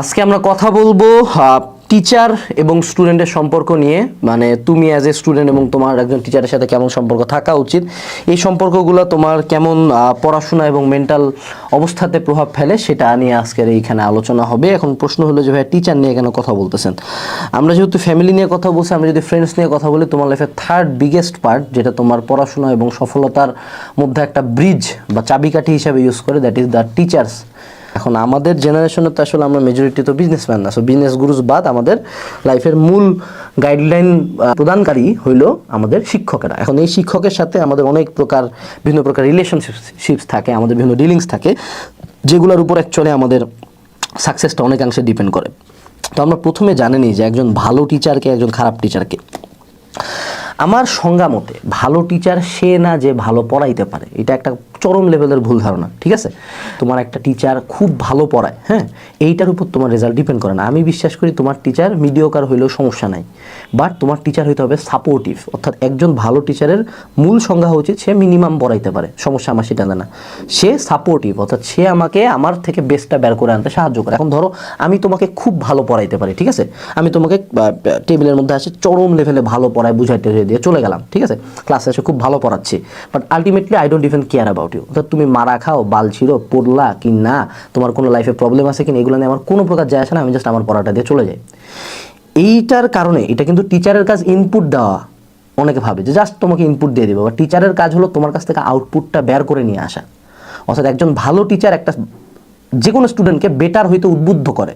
আজকে আমরা কথা বলব টিচার এবং স্টুডেন্টের সম্পর্ক নিয়ে। মানে তুমি অ্যাজ এ স্টুডেন্ট এবং তোমার একজন টিচারের সাথে কেমন সম্পর্ক থাকা উচিত? এই সম্পর্কগুলো তোমার কেমন পড়াশোনা এবং মেন্টাল অবস্থাতে প্রভাব ফেলে সেটা নিয়ে আজকের এইখানে আলোচনা হবে। এখন প্রশ্ন হলো যে ভাই টিচার নিয়ে কেন কথা বলতেছেন? আমরা যেহেতু ফ্যামিলি নিয়ে কথা বলছি, আমরা যদি ফ্রেন্ডস নিয়ে কথা বলি, তোমার লাইফের থার্ড বিগেস্ট পার্ট যেটা তোমার পড়াশোনা এবং সফলতার মধ্যে একটা ব্রিজ বা চাবিকাঠি হিসাবে ইউজ করে দ্যাট ইজ দ্য টিচার্স এখন আমাদের জেনারেশনে তো আসলে আমরা মেজরিটি তো বিজনেসম্যান না সো বিজনেস গুরুজ বাদ আমাদের লাইফের মূল গাইডলাইন প্রদানকারী হইল আমাদের শিক্ষকেরা। এখন এই শিক্ষকের সাথে আমাদের অনেক প্রকার বিভিন্ন প্রকার রিলেশনশিপস থাকে, আমাদের বিভিন্ন ডিলিংস থাকে, যেগুলোর উপর অ্যাকচুয়ালি আমাদের সাকসেসটা অনেকাংশে ডিপেন্ড করে। তো আমরা প্রথমে জানিনি যে একজন ভালো টিচারকে একজন খারাপ টিচারকে আমার সংজ্ঞা মতে ভালো টিচার সে না যে ভালো পড়াইতে পারে। এটা একটা চরম লেভেলের ভুল ধারণা, ঠিক আছে? তোমার একটা টিচার খুব ভালো পড়ায় হ্যাঁ? এইটার উপর তোমার রেজাল্ট ডিপেন্ড করে না। আমি বিশ্বাস করি তোমার টিচার মিডিওকার হইলেও সমস্যা নাই। বাট তোমার টিচার হইতে হবে সাপোর্টিভ অর্থাৎ একজন ভালো টিচারের মূল সংজ্ঞা হচ্ছে সে মিনিমাম পড়াইতে পারে, সমস্যা আমার সেটা না সে সাপোর্টিভ অর্থাৎ সে আমাকে আমার থেকে বেস্টটা বের করে আনতে সাহায্য করে। এখন ধরো, আমি তোমাকে খুব ভালো পড়াইতে পারি, ঠিক আছে? আমি তোমাকে টেবিলের মধ্যে আসে চরম লেভেলে ভালো পড়ায় বুঝাইতে দিয়ে চলে গেলাম, ঠিক আছে? ক্লাসে এসে খুব ভালো পড়াচ্ছি। But ultimately I don't even care about you অর্থাৎ তুমি মারা খাও, বাল ছিঁড়ো, পড়লা কি না তোমার কোনো লাইফে প্রবলেম আছে কিনা, এগুলো নিয়ে আমার কোনো প্রকার যায় আসে না, আমি জাস্ট আমার পড়াটা দিয়ে চলে যাই। এইটার কারণে, এটা কিন্তু টিচারের কাজ ইনপুট দেওয়া, অনেকে ভাবে যে জাস্ট তোমাকে ইনপুট দিয়ে দেবে। বা টিচারের কাজ হলো তোমার কাছ থেকে আউটপুটটা বের করে নিয়ে আসা। অর্থাৎ একজন ভালো টিচার একটা যে কোনো স্টুডেন্টকে বেটার হইতে উদ্বুদ্ধ করে।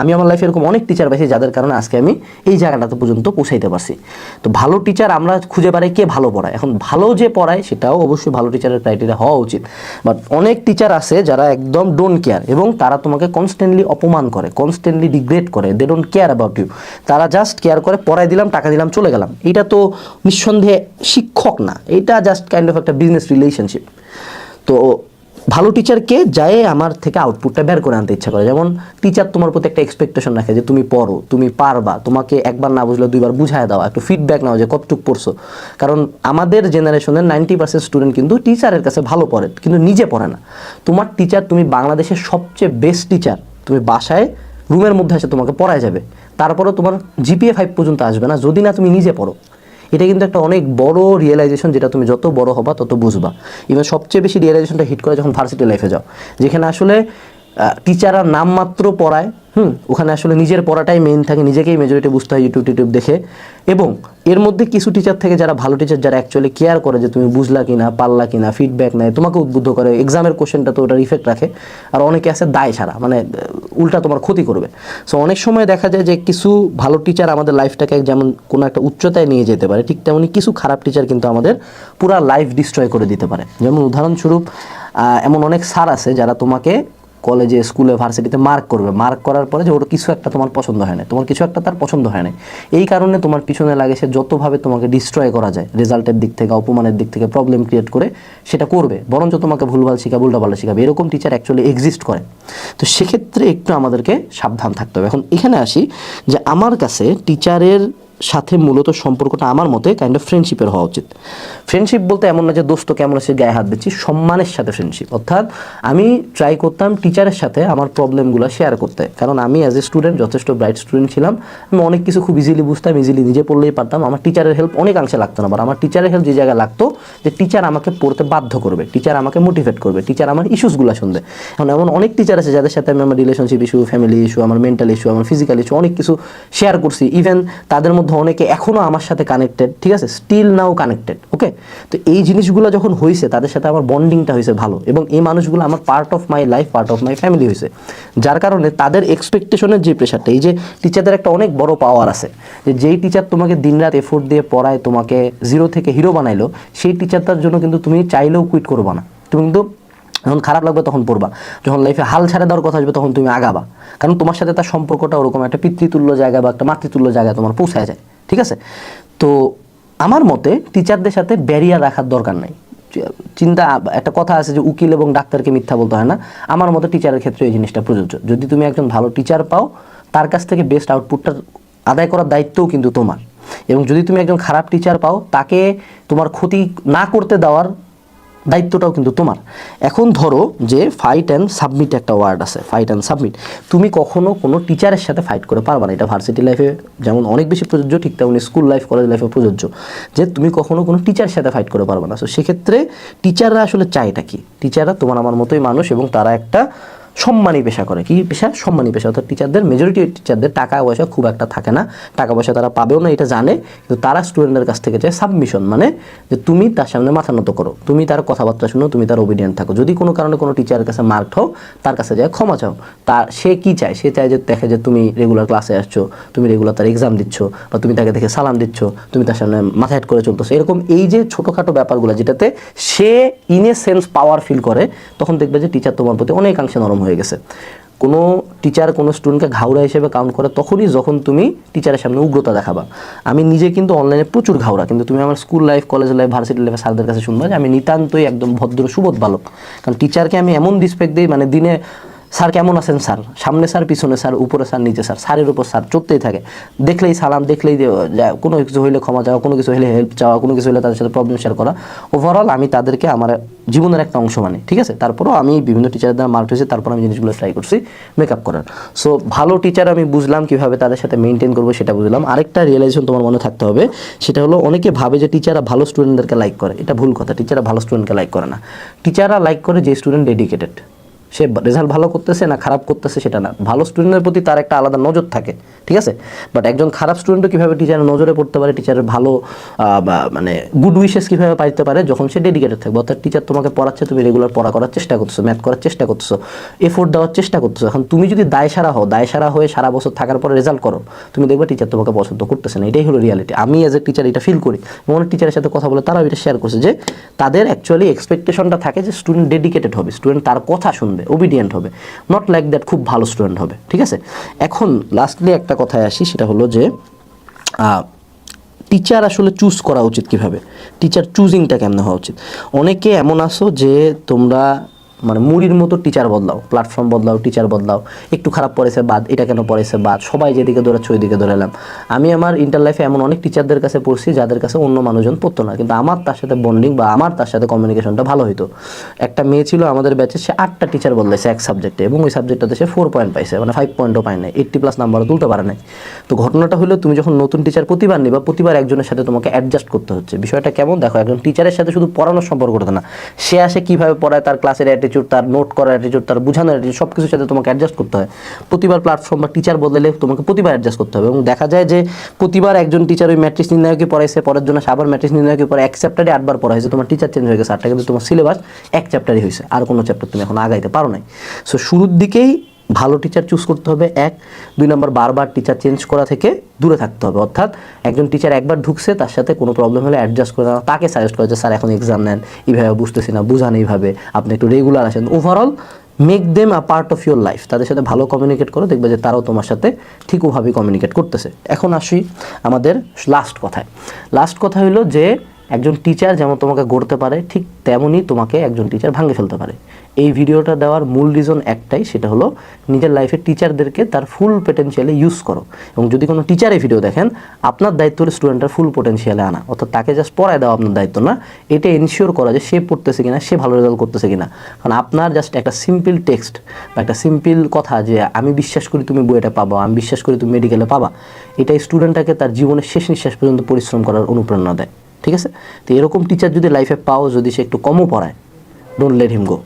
আমি আমার লাইফে এরকম অনেক টিচার পাইছি যাদের কারণে আজকে আমি এই জায়গাটাতে পর্যন্ত পৌঁছাইতে পারছি। তো ভালো টিচার আমরা খুঁজে পাই কে ভালো পড়ায়। এখন ভালো যে পড়ায় সেটাও অবশ্যই ভালো টিচারের ক্রাইটেরিয়া হওয়া উচিত। বাট অনেক টিচার আছে যারা একদম ডোন্ট কেয়ার এবং তারা তোমাকে কনস্ট্যান্টলি অপমান করে কনস্ট্যান্টলি ডিগ্রেড করে। They don't care about you তারা জাস্ট কেয়ার করে, পড়াই দিলাম, টাকা দিলাম, চলে গেলাম। এটা তো নিঃসন্দেহে শিক্ষক না। এটা জাস্ট কাইন্ড অফ একটা বিজনেস রিলেশনশিপ তো ভালো টিচারকে যায় আমার থেকে আউটপুটটা বের করে আনতে ইচ্ছা করে। যেমন টিচার তোমার প্রতি একটা এক্সপেকটেশন রাখে যে তুমি পড়ো, তুমি পারবা, তোমাকে একবার না বুঝলে দুইবার বুঝায় দাও, একটু ফিডব্যাক নাও যে কতটুকু পড়ছো। কারণ আমাদের জেনারেশনের নাইনটি পার্সেন্ট স্টুডেন্ট কিন্তু টিচারের কাছে ভালো পড়ে, কিন্তু নিজে পড়ে না। তোমার টিচার তুমি বাংলাদেশের সবচেয়ে বেস্ট টিচার তুমি বাসায় রুমের মধ্যে এসে তোমাকে পড়ায় যাবে। তারপরেও তোমার জিপিএ ফাইভ পর্যন্ত আসবে না, যদি না তুমি নিজে পড়ো। এটা কিন্তু একটা অনেক বড় রিয়েলাইজেশন যেটা তুমি যত বড় হবা তত বুঝবা। ইভেন সবচেয়ে বেশি রিয়েলাইজেশনটা হিট করে যখন ভার্সিটি লাইফে যাও, যেখানে আসলে টিচাররা নামমাত্র পড়ায় হুম, ওখানে আসলে নিজের পড়াটাই মেইন থাকে, নিজেকেই মেজরিটি বুঝতে হয় ইউটিউব টিউব দেখে। এবং এর মধ্যে কিছু টিচার থেকে যারা ভালো টিচার যারা অ্যাকচুয়ালি কেয়ার করে যে তুমি বুঝলা কি না পারলা কি না ফিডব্যাক নেয়, তোমাকে উদ্বুদ্ধ করে। এক্সামের কোশ্চেনটা তো ওটার ইফেক্ট রাখে। আর অনেকে আছে দায় ছাড়া মানে উল্টা তোমার ক্ষতি করবে। সো অনেক সময় দেখা যায় যে কিছু ভালো টিচার আমাদের লাইফটাকে যেমন কোনো একটা উচ্চতায় নিয়ে যেতে পারে, ঠিক তেমনি কিছু খারাপ টিচার কিন্তু আমাদের পুরা লাইফ ডিস্ট্রয় করে দিতে পারে। যেমন উদাহরণস্বরূপ এমন অনেক স্যার আছে যারা তোমাকে কলেজে, স্কুলে, ভার্সিটিতে মার্ক করবে। মার্ক করার পরে যে ওর কিছু একটা তোমার পছন্দ হয় না তোমার কিছু একটা তার পছন্দ হয় না এই কারণে তোমার পিছনে লাগে সে যতভাবে তোমাকে ডিস্ট্রয় করা যায় রেজাল্টের দিক থেকে, অপমানের দিক থেকে প্রবলেম ক্রিয়েট করে, সেটা করবে। বরঞ্চ তোমাকে ভুলভাল শিখাবে, উল্টাপাল্টা শিখাবে। এরকম টিচার অ্যাকচুয়ালি এক্সিস্ট করে। তো সেক্ষেত্রে একটু আমাদেরকে সাবধান থাকতে হবে। এখন এখানে আসি যে আমার কাছে টিচারের সাথে মূলত সম্পর্কটা আমার মতে কাইন্ড অফ ফ্রেন্ডশিপের হওয়া উচিত। ফ্রেন্ডশিপ বলতে এমন না যে দোস্ত কেমন আছে, গায়ে হাত দিচ্ছি, সম্মানের সাথে ফ্রেন্ডশিপ অর্থাৎ আমি ট্রাই করতাম টিচারের সাথে আমার প্রবলেমগুলো শেয়ার করতে। কারণ আমি অ্যাজ এ স্টুডেন্ট যথেষ্ট ব্রাইট স্টুডেন্ট ছিলাম। আমি অনেক কিছু খুব ইজিলি বুঝতাম ইজিলি নিজে পড়লেই পারতাম। আমার টিচারের হেল্প অনেকাংশে লাগতো না। আবার আমার টিচারের হেল্প যে জায়গায় লাগতো, যে টিচার আমাকে পড়তে বাধ্য করবে টিচার আমাকে মোটিভেট করবে টিচার আমার ইস্যুসগুলো শুনবে। এখন এমন অনেক টিচার আছে যাদের সাথে আমি আমার রিলেশনশিপ ইস্যু ফ্যামিলি ইস্যু আমার মেন্টাল ইস্যু আমার ফিজিক্যাল ইস্যু অনেক কিছু শেয়ার করছি। ইভেন তাদের মধ্যে অনেকে এখনও আমার সাথে কানেক্টেড ঠিক আছে? স্টিল নাও কানেক্টেড ওকে তো এই জিনিসগুলো যখন হয়েছে তাদের সাথে আমার বন্ডিংটা হয়েছে ভালো এবং এই মানুষগুলো আমার part of my life part of my family হয়েছে যার কারণে তাদের এক্সপেকটেশনের যে প্রেশারটা এই যে টিচারদের একটা অনেক বড় পাওয়ার আছে, যে যেই টিচার তোমাকে দিনরাত এফোর্ট দিয়ে পড়ায়, তোমাকে জিরো থেকে হিরো বানাইলো, সেই টিচারটার জন্য কিন্তু তুমি চাইলেও কুইট করবা না। তুমি কিন্তু যখন খারাপ লাগবে তখন পড়বা। যখন লাইফে হাল ছাড়ে দেওয়ার কথা আসবে তখন তুমি আগাবা। কারণ তোমার সাথে তার সম্পর্কটা ওরকম একটা পিতৃতুল্য জায়গা বা একটা মাতৃতুল্য জায়গায় তোমার পৌঁছায় যায়। ঠিক আছে? তো আমার মতে টিচারদের সাথে ব্যারিয়ার রাখার দরকার নাই। চিন্তা, একটা কথা আছে যে উকিল এবং ডাক্তারকে মিথ্যা বলতে হয় না। আমার মতে টিচারের ক্ষেত্রে এই জিনিসটা প্রযোজ্য। যদি তুমি একজন ভালো টিচার পাও, তার কাছ থেকে বেস্ট আউটপুটটা আদায় করার দায়িত্বও কিন্তু তোমার। এবং যদি তুমি একজন খারাপ টিচার পাও, তাকে তোমার ক্ষতি না করতে দেওয়ার দায়িত্বটাও কিন্তু তোমার। এখন ধরো যে ফাইট অ্যান্ড সাবমিট একটা ওয়ার্ড আছে ফাইট অ্যান্ড সাবমিট তুমি কখনও কোনো টিচারের সাথে ফাইট করে পারবে না। এটা ভার্সিটি লাইফে যেমন অনেক বেশি প্রযোজ্য, ঠিক তেমনি স্কুল লাইফ কলেজ লাইফে প্রযোজ্য। যে তুমি কখনো কোনো টিচারের সাথে ফাইট করে পারবে না। সো সেক্ষেত্রে টিচাররা আসলে চায়টা কি? টিচাররা তোমার আমার মতোই মানুষ এবং তারা একটা সম্মানী পেশা করে। কি পেশা? সম্মানী পেশা। অর্থাৎ টিচারদের মেজরিটি টিচারদের টাকা পয়সা খুব একটা থাকে না। টাকা পয়সা তারা পাবেও না, এটা জানে। কিন্তু তারা স্টুডেন্টের কাছ থেকে চায় সাবমিশন মানে যে তুমি তার সামনে মাথা নত করো। তুমি তার কথাবার্তা শুনো, তুমি তার ওবিডিয়েন্ট থাকো। যদি কোনো কারণে কোনো টিচারের কাছে মার্ক হও, তার কাছে যায়, ক্ষমা চাও। তার সে কি চায়? সে চায় যে, দেখে যে তুমি রেগুলার ক্লাসে আসছো, তুমি রেগুলার তার এক্সাম দিচ্ছ, বা তুমি তাকে দেখে সালাম দিচ্ছ, তুমি তার সামনে মাথা হেট করে চলতেছো। এরকম এই যে ছোটোখাটো ব্যাপারগুলো, যেটাতে সে in a sense power feel করে, তখন দেখবে যে টিচার তোমার প্রতি অনেকাংশে নরম হয়ে গেছে। কোনো টিচার কোনো স্টুডেন্টকে ঘাউরা হিসেবে কাউন্ট করে তখনই যখন তুমি টিচারের সামনে উগ্রতা দেখাবা। আমি নিজে কিন্তু অনলাইনে প্রচুর ঘাউরা কিন্তু তুমি আমার school life college life varsity লাইফে স্যারদের কাছে শুনবা যে আমি নিতান্তই একদম ভদ্র, সুবোধ বালক। কারণ টিচারকে আমি এমন রিসপেক্ট দিই মানে দিনে স্যার কেমন আছেন স্যার? সামনে স্যার, পিছনে স্যার, উপরে স্যার, নিচে স্যার, স্যারের উপর স্যার চলতেই থাকে। দেখলেই সালাম, দেখলেই কোনো কিছু হইলে ক্ষমা চাওয়া, কোনো কিছু হলে হেল্প চাওয়া, কোনো কিছু হলে তাদের সাথে প্রবলেম শেয়ার করা। ওভারঅল আমি তাদেরকে আমার জীবনের একটা অংশ মানে ঠিক আছে? তারপরেও আমি বিভিন্ন টিচারের দ্বারা মার্ক হয়েছে, তারপর আমি জিনিসগুলো ট্রাই করছি মেকআপ করার। সো ভালো টিচার আমি বুঝলাম কীভাবে তাদের সাথে মেনটেন করব সেটা বুঝলাম। আরেকটা রিয়েলাইজেশন তোমার মনে থাকতে হবে, সেটা হলো অনেকে ভাবে যে টিচাররা ভালো স্টুডেন্টদেরকে লাইক করে। এটা ভুল কথা টিচাররা ভালো স্টুডেন্টকে লাইক করে না। টিচাররা লাইক করে যে স্টুডেন্ট ডেডিকেটেড সে রেজাল্ট ভালো করতেছে না খারাপ করতেছে সেটা না। ভালো স্টুডেন্টের প্রতি তার একটা আলাদা নজর থাকে, ঠিক আছে? বাট একজন খারাপ স্টুডেন্টও কীভাবে টিচারের নজরে পড়তে পারে টিচারের ভালো মানে গুড উইশেস কীভাবে পাইতে পারে, যখন সে ডেডিকেটেড থাকবে। অর্থাৎ টিচার তোমাকে পড়াচ্ছে, তুমি রেগুলার পড়া করার চেষ্টা করছ ম্যাথ করার চেষ্টা করছ এফোর্ট দেওয়ার চেষ্টা করছ এখন তুমি যদি দায় সারা হও দায় সারা হয়ে সারা বছর থাকার পরে রেজাল্ট করো, তুমি দেখবে টিচার তোমাকে পছন্দ করতেছে না। এটাই হলো রিয়ালিটি আমি এজ এ টিচার এটা ফিল করি। এবং অনেক টিচারের সাথে কথা বলে, তারাও এটা শেয়ার করছে যে, তাদের অ্যাকচুয়ালি এক্সপেকটেশনটা থাকে যে স্টুডেন্ট ডেডিকেটেড হবে স্টুডেন্ট তার কথা শুনবে। ওবিডিয়েন্ট হবে। নট লাইক দ্যাট খুব ভালো স্টুডেন্ট হবে, ঠিক আছে? এখন লাস্টলি একটা কথায় আসি, সেটা হলো যে টিচার আসলে চুজ করা উচিত কীভাবে? টিচার চুজিংটা কেমন হওয়া উচিত? অনেকে এমন আসো যে তোমরা মানে মুড়ির মতো টিচার বদলাও প্ল্যাটফর্ম বদলাও টিচার বদলাও। একটু খারাপ পড়েছে, বাদ, এটা কেন পড়েছে, বাদ। সবাই যেদিকে দৌড়াচ্ছে, ওইদিকে দৌড়ালাম আমি আমার ইন্টার লাইফে এমন অনেক টিচারদের কাছে পড়ছি, যাদের কাছে অন্য মানুষজন পড়তো না। কিন্তু আমার তার সাথে বন্ডিং বা আমার তার সাথে কমিউনিকেশনটা ভালো হতো একটা মেয়ে ছিল আমাদের ব্যাচে সে আটটা টিচার বদলাইছে এক সাবজেক্টে এবং ওই সাবজেক্টটাতে সে ফোর পয়েন্ট পাইছে মানে ফাইভ পয়েন্টও পায় নাই। এইটটি প্লাস নাম্বারও তুলতে পারে নাই। তো ঘটনাটা হলো, তুমি যখন নতুন টিচার প্রতিবার নিবা, প্রতিবার একজনের সাথে তোমাকে অ্যাডজাস্ট করতে হচ্ছে। বিষয়টা কেমন? দেখো, একজন টিচারের সাথে শুধু পড়ানোর সম্পর্ক করতে না। সে আসে কীভাবে পড়ায়, তার ক্লাসের অ্যাটিটিউড তার নোট করার অ্যাটিটিউড তার বোঝানোর অ্যাটিটিউড সব কিছুর সাথে তোমাকে অ্যাডজাস্ট করতে হয়। প্রতিবার প্ল্যাটফর্ম বা টিচার বদলে তোমাকে প্রতিবার অ্যাডজাস্ট করতে হবে এবং দেখা যায় যে প্রতিবার একজন টিচার ওই ম্যাট্রিক্স নির্ণায়কে পড়াইছে, পরের জন্য আবার ম্যাট্রিক্স নির্ণায়কে পরে এক চ্যাপ্টারে আটবার পড়া হয়েছে, তোমার টিচার চেঞ্জ হয়ে গেছে, আটটা কিন্তু তোমার সিলেবাস এক চ্যাপ্টারই হয়েছে, আর কোনো চ্যাপ্টার তুমি এখন আগাইতে পারো নাই। সো শুরুর দিকেই ভালো টিচার চুজ করতে হবে, এক। দুই নম্বর, বারবার টিচার চেঞ্জ করা থেকে দূরে থাকতে হবে। অর্থাৎ একজন টিচার একবার ঢুকছে, তার সাথে কোনো প্রবলেম হলে অ্যাডজাস্ট করে নেওয়া। তাকে সাজেস্ট করে যে, স্যার, এখন এক্সাম নেন। এইভাবে বুঝতেছি না, বুঝান এইভাবে। আপনি একটু রেগুলার আসেন। Overall make them a part of your life তাদের সাথে ভালো কমিউনিকেট করো, দেখবে যে তারাও তোমার সাথে ঠিক ওভাবেই কমিউনিকেট করতেছে। এখন আসি আমাদের লাস্ট কথায়। লাস্ট কথা হলো যে একজন টিচার যেমন তোমাকে গড়তে পারে, ঠিক তেমনই তোমাকে একজন টিচার ভাঙে ফেলতে পারে। এই ভিডিওটা দেওয়ার মূল রিজন একটাই, সেটা হলো নিজের লাইফে টিচারদেরকে তার ফুল পোটেনশিয়ালে ইউজ করো। এবং যদি কোনো টিচার এই ভিডিও দেখেন, আপনার দায়িত্ব হলো স্টুডেন্টের ফুল পোটেনশিয়ালে আনা। অর্থাৎ তাকে জাস্ট পড়ায় দেওয়া আপনার দায়িত্ব না। এটা এনশিওর করা যে সে পড়তেছে কিনা, সে ভালো রেজাল্ট করতেছে কিনা। কারণ আপনার জাস্ট একটা সিম্পল টেক্সট বা একটা সিম্পল কথা যে, আমি বিশ্বাস করি তুমি বইটা পাবা, আমি বিশ্বাস করি তুমি মেডিকেলে পাবা, এটাই স্টুডেন্টটাকে তার জীবনের শেষ নিঃশ্বাস পর্যন্ত পরিশ্রম করার অনুপ্রেরণা দেয়। ঠিক আছে? তো এরকম টিচার যদি লাইফে পাও, যদি সে একটু কমও পড়ায় ডোন্ট লেট হিম গো